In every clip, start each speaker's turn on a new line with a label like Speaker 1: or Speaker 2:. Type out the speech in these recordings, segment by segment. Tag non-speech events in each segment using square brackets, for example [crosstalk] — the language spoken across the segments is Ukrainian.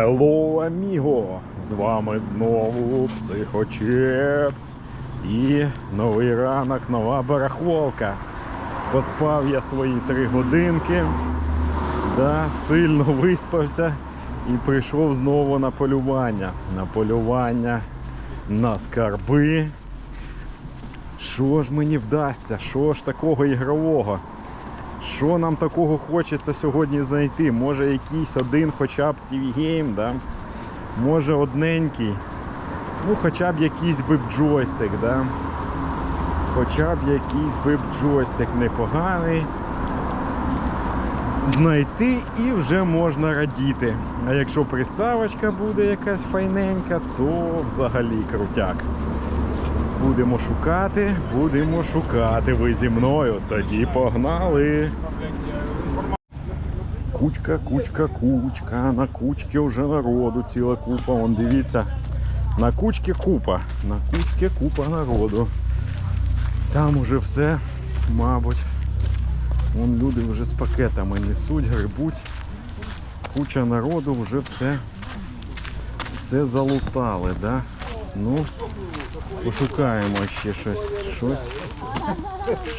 Speaker 1: Hello, аміго! З вами знову психочеп. І новий ранок, нова барахолка. Поспав я свої три годинки, да, сильно виспався і прийшов знову на полювання. На полювання на скарби. Що ж мені вдасться? Що ж такого ігрового? Що нам такого хочеться сьогодні знайти? Може якийсь один хоча б TV гейм, да? може одненький. Ну хоча б якийсь би джойстик, да? Хоча б якийсь би джойстик непоганий. Знайти і вже можна радіти. А якщо приставочка буде якась файненька, то взагалі крутяк. Будемо шукати, будемо шукати. Ви зі мною. Тоді погнали. Кучка, кучка, кучка. На кучці вже народу ціла купа. Вон дивіться. На кучці купа. На кучці купа народу. Там уже все, мабуть. Вон люди вже з пакетами несуть, грибуть. Куча народу вже все, все залутали, да? Ну, Пошукаємо ще щось. Щось,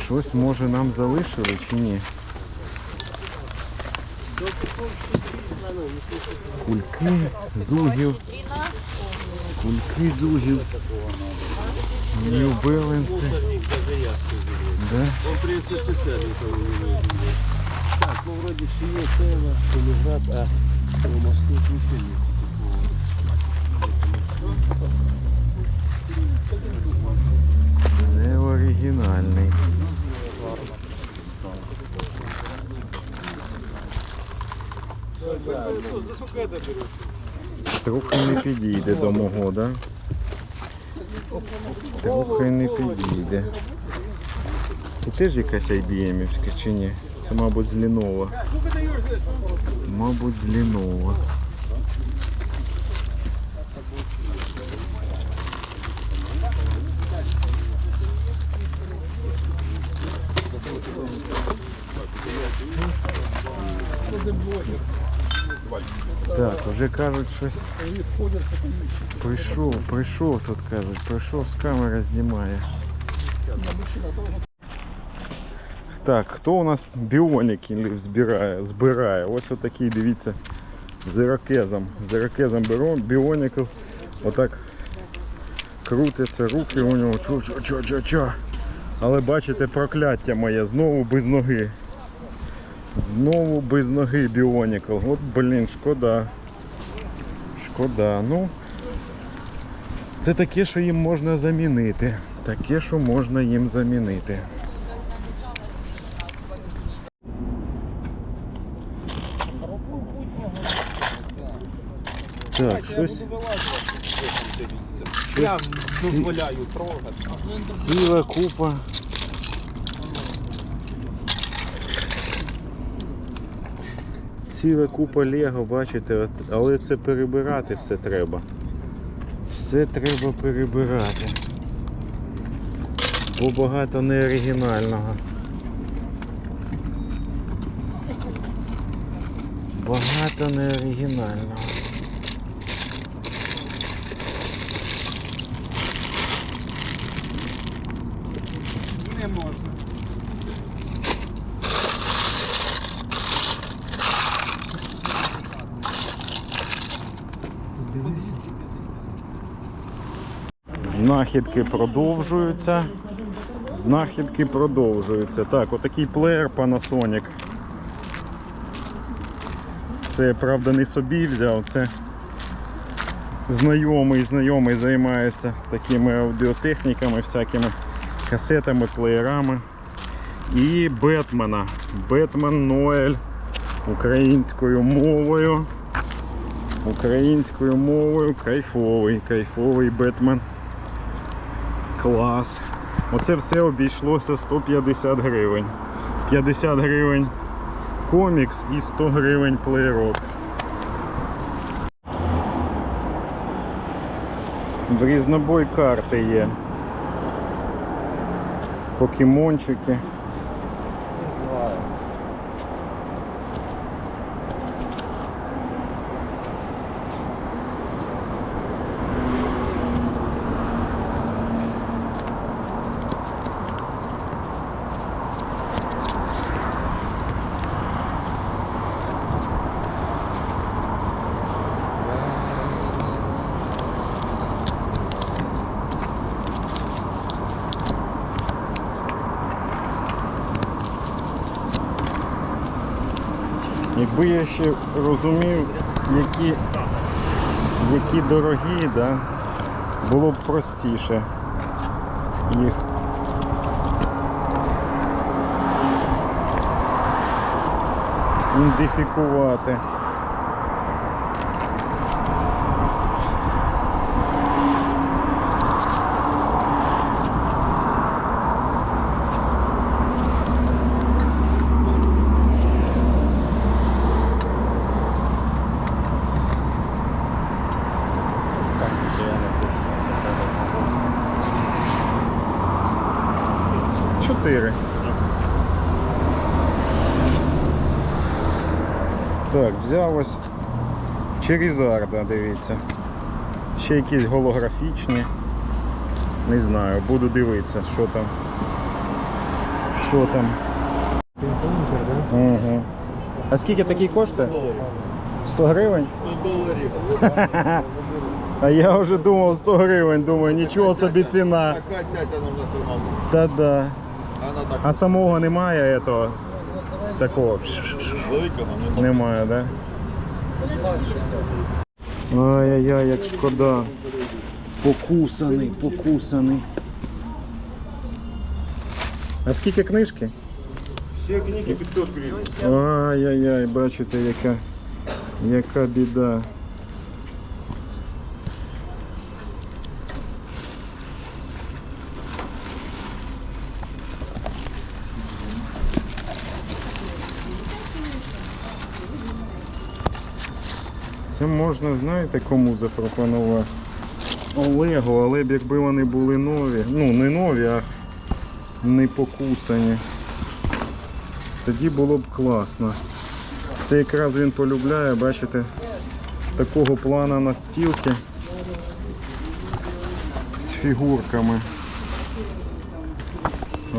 Speaker 1: щось може нам залишили чи ні. Кульки, зугів. Кульки зугів. Balance. Да?
Speaker 2: Не. Так, ну вроде шиє тело, полиград, а по мосту ничего нет.
Speaker 1: Не оригінальний. Трохи не підійде до мого, да? Трохи не підійде. Це теж якась IBM чи ні? Це, мабуть, з Lenovo. Мабуть, з Lenovo. Вже кажуть щось. Прийшов, прийшов тут кажуть, прийшов з камери знімає. Так, хто у нас біоніки збирає? збирає? Ось отакий, дивіться, з ірокезом. З ірокезом беру, біонікл. Отак крутяться руки у нього. Чо, чо, чо, чо, чо. Але бачите, прокляття моє, знову без ноги. Знову без ноги біонікл. От, блін, шкода. Шкода. Ну, це таке, що їм можна замінити. Таке, що можна їм замінити. Так, щось
Speaker 2: Я дозволяю трогати.
Speaker 1: ціла купа. Ціла купа Лего, бачите, але це перебирати все треба. Все треба перебирати. Бо багато неоригінального. Багато неоригінального.
Speaker 2: Не можна.
Speaker 1: Знахідки продовжуються. Знахідки продовжуються. Так, отакий плеєр Panasonic. Це я, правда не собі взяв, це знайомий, знайомий займається такими аудіотехніками, всякими касетами, плеєрами. І Бетмена. Бетмен Ноель українською мовою. Українською мовою кайфовий, кайфовий Бетмен. Клас. Оце все обійшлося 150 гривень. 50 гривень комікс і 100 гривень плеєрок. В різнобой карти є. Покемончики. Якби я ще розумів, які, які дорогі, да, було б простіше їх. Ідентифікувати. Чотири. Так, взяв ось Черізарда, дивіться. Ще якісь голографічні. Не знаю, буду дивитися, що там. Що там. Угу. А скільки такий коштує? 100 гривень?
Speaker 2: 100 [laughs] доларів.
Speaker 1: А я вже думав 100 гривень, думаю, нічого собі ціна.
Speaker 2: Така цяця нам насипала.
Speaker 1: Та-да.
Speaker 2: Так
Speaker 1: А самого немає этого, такого.
Speaker 2: не
Speaker 1: Немає, да? Ай-яй-яй, як шкода. Покусаний, покусаний. А скільки книжки?
Speaker 2: Ще книги 500 гривень.
Speaker 1: Ай-яй-яй, бачите, яка, яка біда. Це можна, знаєте, кому запропонувати? Олегу, але б якби вони були нові. Ну, не нові, а не покусані. Тоді було б класно. Це якраз він полюбляє, бачите, такого плана настілки з фігурками.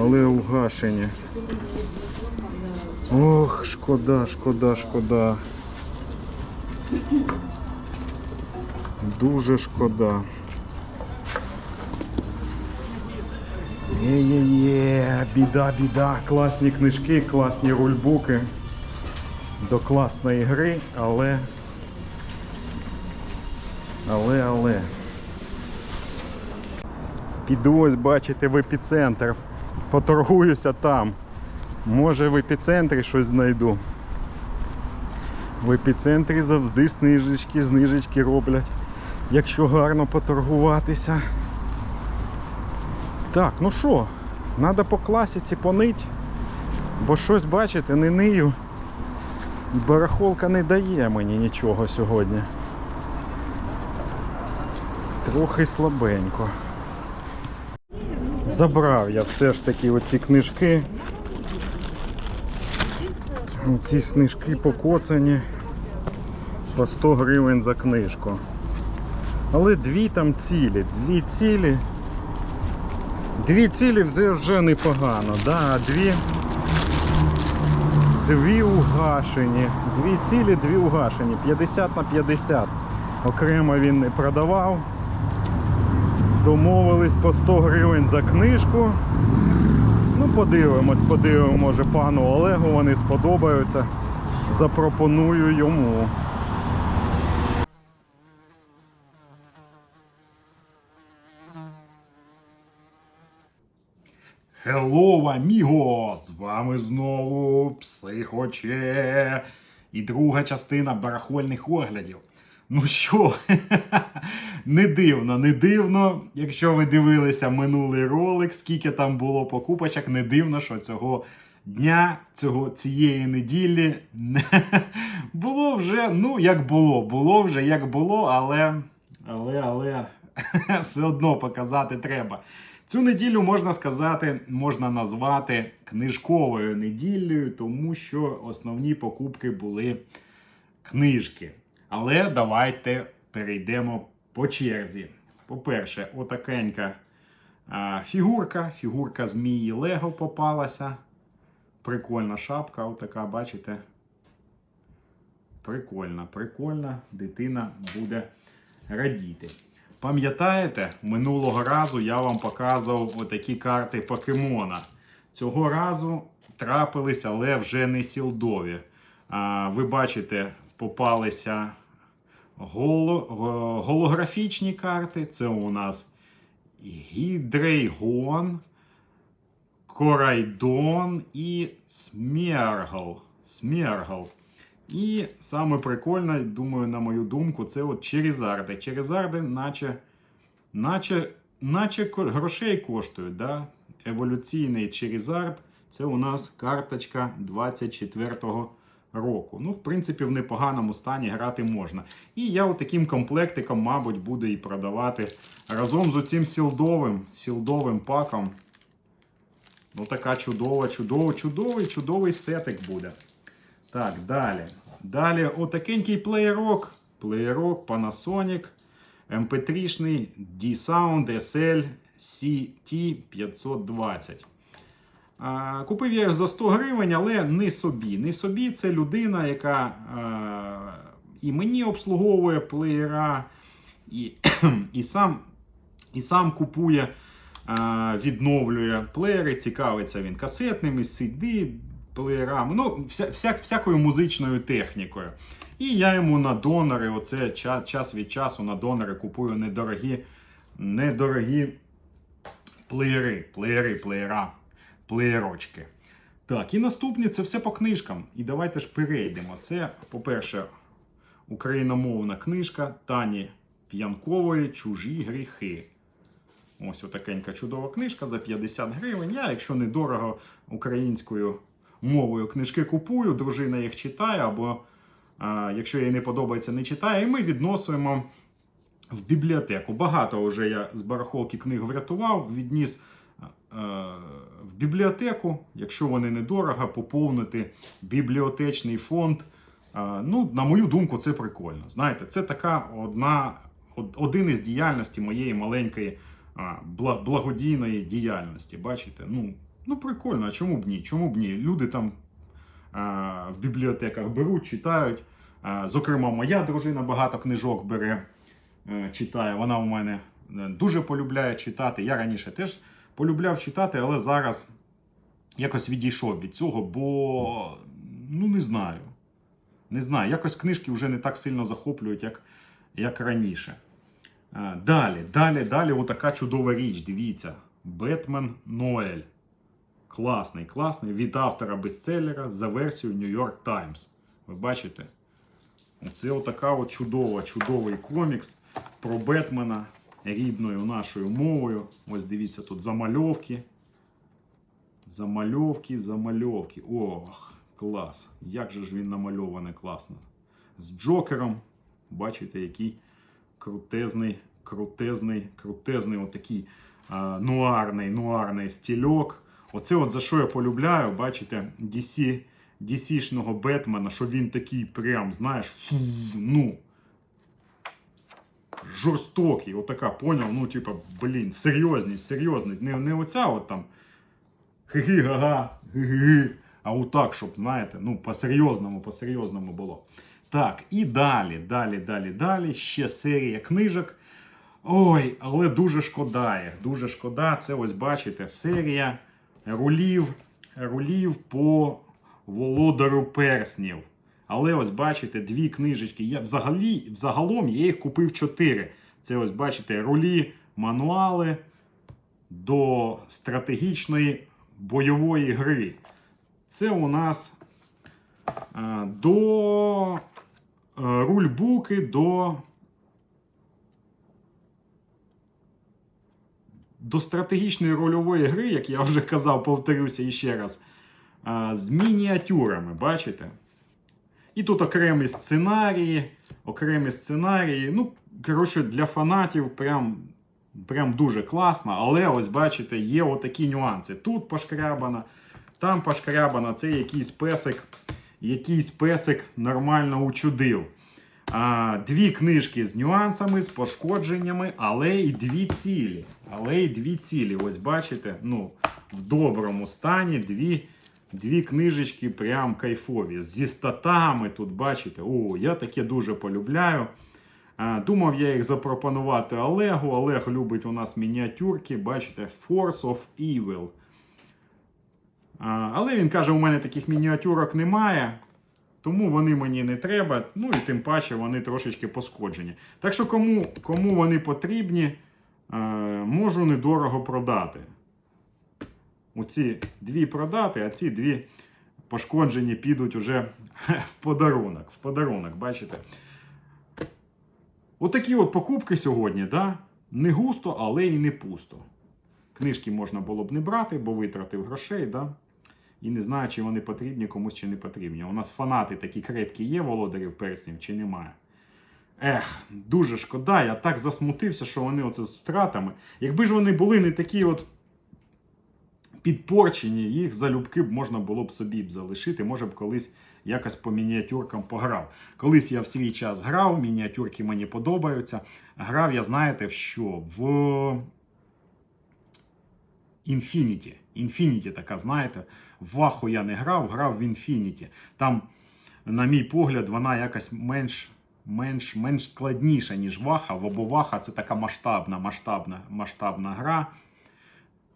Speaker 1: Але угашені. Ох, шкода, шкода, шкода. Дуже шкода. Є-є-є, біда, біда, класні книжки, класні рульбуки до класної гри, але. Але, але. Піду ось бачите в епіцентр. Поторгуюся там. Може в епіцентрі щось знайду. В епіцентрі завжди знижечки, знижечки роблять, якщо гарно поторгуватися. Так, ну що, треба по класіці понить, бо щось, бачите, не нию. Барахолка не дає мені нічого сьогодні. Трохи слабенько. Забрав я все ж таки оці книжки. Ці книжки покоцані по 100 гривень за книжку. Але дві там цілі, дві цілі. Дві цілі вже непогано, да, дві. Дві угашені. Дві цілі, дві угашені. 50 на 50. Окремо він не продавав. Домовились по 100 гривень за книжку. Ну, подивимось, подивимось, може пану Олегу вони сподобаються. Запропоную йому. Hello, аміго! З вами знову Психоче і друга частина барахольних оглядів. Ну що, [laughs] не дивно, не дивно. Якщо ви дивилися минулий ролик, скільки там було покупочок, не дивно, що цього дня, цього, цієї неділі [laughs] було вже, ну, як було, було вже як було, але, але, але [laughs] все одно показати треба. Цю неділю можна сказати, можна назвати книжковою неділею, тому що основні покупки були книжки. Але давайте перейдемо по черзі. По-перше, отакенька фігурка. Фігурка змії Лего попалася. Прикольна шапка, отака, бачите? Прикольна, прикольна. Дитина буде радіти. Пам'ятаєте, минулого разу я вам показував отакі карти покемона. Цього разу трапились, але вже не сілдові. А, ви бачите, попалися голографічні карти. Це у нас Гідрейгон, Корайдон і Смергал. Смергал. І саме прикольне, думаю, на мою думку, це от Черезарди. Черезарди, наче, наче, наче грошей коштують. Да? Еволюційний Черезард це у нас карточка 24-го року. Ну, в принципі, в непоганому стані грати можна. І я таким комплектиком, мабуть, буду і продавати разом з оцим сілдовим, сілдовим паком. Ну, така чудова, чудова, чудовий, чудовий сетик буде. Так, далі. Далі отакенький плеєрок. Плеєрок Panasonic MP3-шний D-Sound SL CT520. А, Купив я його за 100 гривень, але не собі. Не собі це людина, яка і мені обслуговує плеєра, і, [clears throat] і, сам, і сам купує, відновлює плеєри, цікавиться він касетними, CD, плеєрами, ну, вся, вся, всякою музичною технікою. І я йому на донори, оце час, час від часу на донори купую недорогі, недорогі плеєри, плеєри, плеєра, плеєрочки. Так, і наступні це все по книжкам. І давайте ж перейдемо. Це, по-перше, україномовна книжка Тані П'янкової Чужі гріхи. Ось отакенька чудова книжка за 50 гривень. Я, якщо недорого українською мовою книжки купую, дружина їх читає, або а, якщо їй не подобається, не читає, і ми відносуємо в бібліотеку. Багато вже я з барахолки книг врятував, відніс в бібліотеку, якщо вони недорого, поповнити бібліотечний фонд. Е, Ну, на мою думку, це прикольно. Знаєте, це така одна, один із діяльності моєї маленької благодійної діяльності. Бачите? Ну, ну прикольно, а чому б ні? Чому б ні? Люди там в бібліотеках беруть, читають. Зокрема, моя дружина багато книжок бере, е, читає. Вона у мене е, дуже полюбляє читати. Я раніше теж полюбляв читати, але зараз якось відійшов від цього, бо ну не знаю. Не знаю, якось книжки вже не так сильно захоплюють, як, як раніше. Далі, далі, далі, отака чудова річ. Дивіться. Бетмен Ноель. Класний, класний. Від автора бестселера за версією New York Times. Ви бачите? Це отака от чудова, чудовий комікс про Бетмена рідною нашою мовою. Ось дивіться, тут замальовки. Замальовки, замальовки. Ох, клас. Як же ж він намальований класно. З Джокером. Бачите, який крутезний, крутезний, крутезний отакий а, нуарний, нуарний стільок. Оце от за що я полюбляю, бачите, DC, DC-шного Бетмена, що він такий прям, знаєш, ну. Жорстокий, отака, поняв? Ну, типа, блін, серйозність, серйозність. Не, не оця от там хи-хи, га-га, ги-ги, а отак, щоб, знаєте, ну, по-серйозному, по-серйозному було. Так, і далі, далі, далі, далі. Ще серія книжок. Ой, але дуже шкода їх, дуже шкода. Це ось бачите, серія рулів, рулів по володару перснів. Але ось бачите, дві книжечки. Я взагалі, взагалом я їх купив чотири. Це ось бачите, рулі, мануали до стратегічної бойової гри. Це у нас а, до е, рульбуки до. До стратегічної рольової гри, як я вже казав, повторюся іще раз, з мініатюрами, бачите? І тут окремі сценарії, окремі сценарії. Ну, коротше, для фанатів прям, прям дуже класно. Але ось бачите, є отакі нюанси. Тут пошкрябана, там пошкрябана, це якийсь песик, якийсь песик нормально учудив. А, дві книжки з нюансами, з пошкодженнями, але й дві цілі. Але й дві цілі. Ось бачите, ну, в доброму стані дві, дві книжечки прям кайфові. Зі статами тут, бачите, о, я таке дуже полюбляю. Думав я їх запропонувати Олегу. Олег любить у нас мініатюрки, бачите, Force of Evil. Але він каже, у мене таких мініатюрок немає. Тому вони мені не треба, ну і тим паче вони трошечки пошкоджені. Так що кому, кому вони потрібні, можу недорого продати. Оці дві продати, а ці дві пошкоджені підуть уже [laughs] в подарунок. В подарунок, бачите? Отакі от покупки сьогодні, да? не густо, але і не пусто. Книжки можна було б не брати, бо витратив грошей, да? і не знаю, чи вони потрібні комусь чи не потрібні. У нас фанати такі крепкі є, володарів перснів, чи немає. Ех, дуже шкода, я так засмутився, що вони оце з втратами. Якби ж вони були не такі от підпорчені, їх залюбки б можна було б собі б залишити. Може б колись якось по мініатюркам пограв. Колись я в свій час грав, мініатюрки мені подобаються. Грав я, знаєте, в що? В Infinity. Infinity така, знаєте, в Ваху я не грав, грав в Infinity. Там, на мій погляд, вона якась менш. Менш, менш складніша, ніж Ваха, бо Ваха це така масштабна, масштабна, масштабна гра.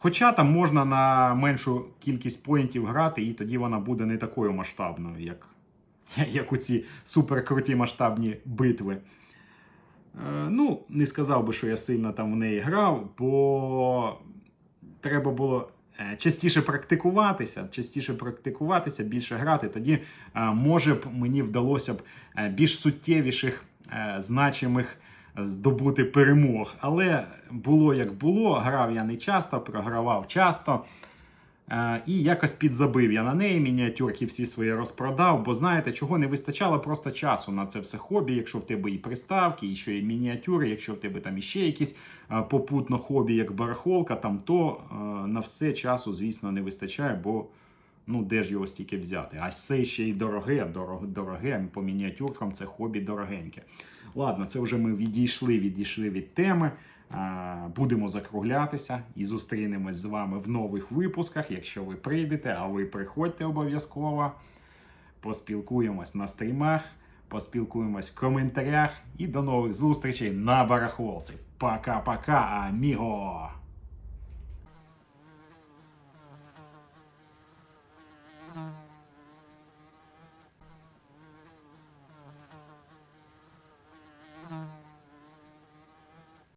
Speaker 1: Хоча там можна на меншу кількість поінтів грати, і тоді вона буде не такою масштабною, як, [laughs] як у ці суперкруті масштабні битви. Е, ну, не сказав би, що я сильно там в неї грав, бо треба було е, частіше практикуватися, частіше практикуватися, більше грати. Тоді, е, може б, мені вдалося б е, більш суттєвіших, значимих здобути перемог. Але було як було, грав я не часто, програвав часто. Е, І якось підзабив я на неї, мініатюрки всі свої розпродав, бо знаєте, чого не вистачало просто часу на це все хобі, якщо в тебе і приставки, і що і мініатюри, якщо в тебе там іще якісь е, попутно хобі, як барахолка, там, то е, на все часу, звісно, не вистачає, бо ну де ж його стільки взяти? А це ще й дороге, дороге, дороге по мініатюркам це хобі дорогеньке. Ладно, це вже ми відійшли, відійшли від теми. Будемо закруглятися і зустрінемось з вами в нових випусках. Якщо ви прийдете, а ви приходьте обов'язково. Поспілкуємось на стрімах, поспілкуємось в коментарях і до нових зустрічей на барахолці. Пока-пока, аміго!